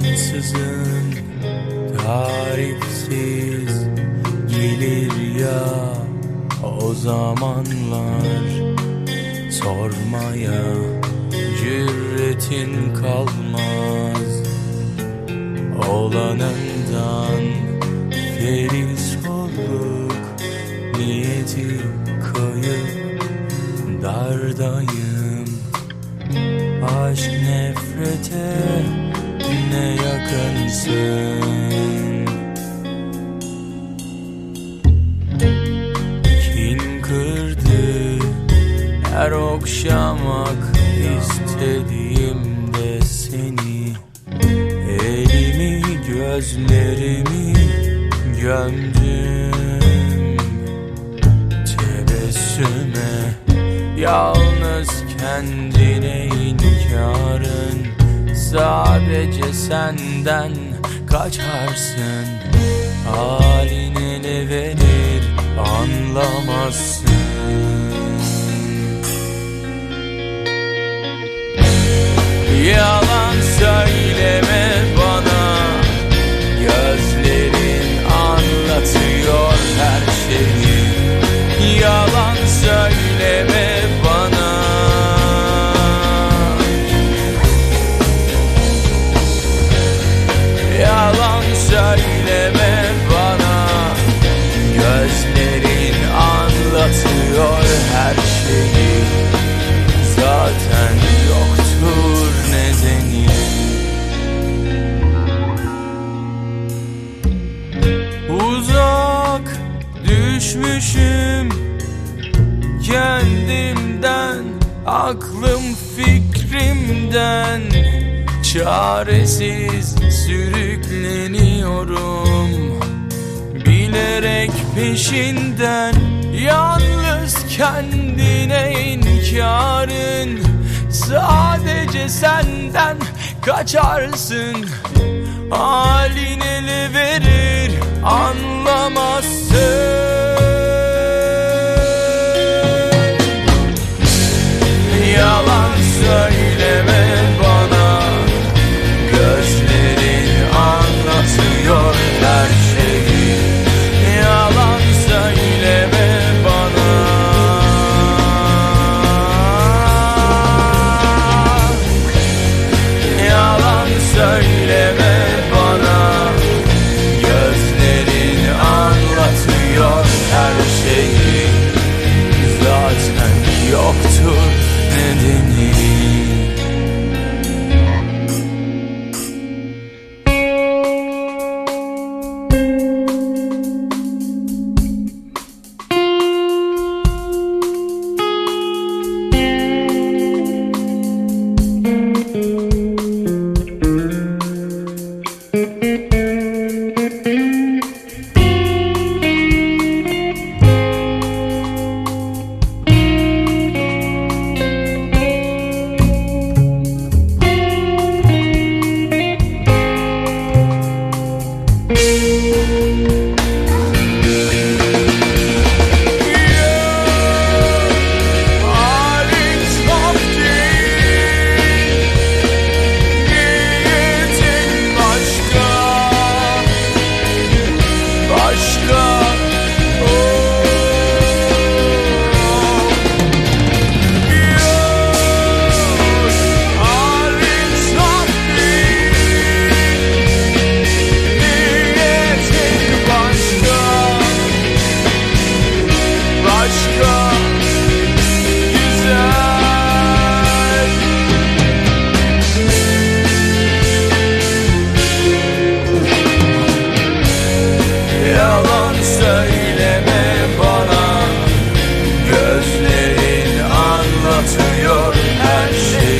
ansızın tarifsiz gelir ya. O zamanlar sormaya cüretin kalmaz. Olanından feriz olduk niyeti kayıp. Dardayım Aşk nefrete ne yakınsın Kin kırdı. Her okşamak istediğimde seni. Elimi gözlerimi gömdüm. Tebessüme Yalnız kendine inkarın Sadece senden kaçarsın. Halin ele verir anlamazsın söyleme bana. Gözlerin anlatıyor her şeyi. Zaten yoktur nedeni. Uzak düşmüşüm kendimden Aklım fikrimden. Çaresiz sürükleniyorum Bilerek peşinden Yalnız kendine inkarın. Sadece senden kaçarsın. Halin ele verir anlamazsın Batıyor her şey